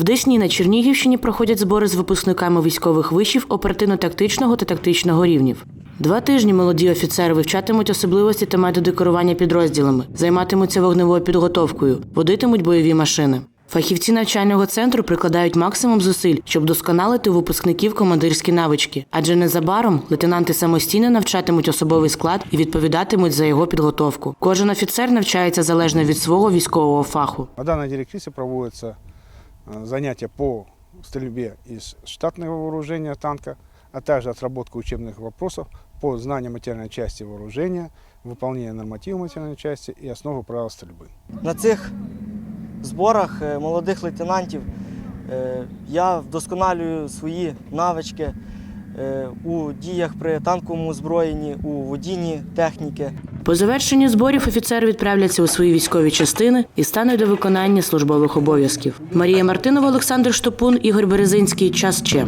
В Десні на Чернігівщині проходять збори з випускниками військових вишів оперативно-тактичного та тактичного рівнів. Два тижні молоді офіцери вивчатимуть особливості та методи керування підрозділами, займатимуться вогневою підготовкою, водитимуть бойові машини. Фахівці навчального центру прикладають максимум зусиль, щоб досконалити випускників командирські навички, адже незабаром лейтенанти самостійно навчатимуть особовий склад і відповідатимуть за його підготовку. Кожен офіцер навчається залежно від свого військового фаху. По данной директрисе проводятся э, занятия по стрельбе из штатного вооружения танка, а также отработка учебных вопросов по знанию материальной части вооружения, выполнение нормативов материальной части и основы правил стрельбы. На цих зборах е, молодих лейтенантів е, я вдосконалюю свої навички е, у діях при танковому озброєнні, у водінні техніки. По завершенню зборів офіцери відправляться у свої військові частини і стануть до виконання службових обов'язків. Марія Мартинова, Олександр Штопун, Ігор Березинський. Час Че.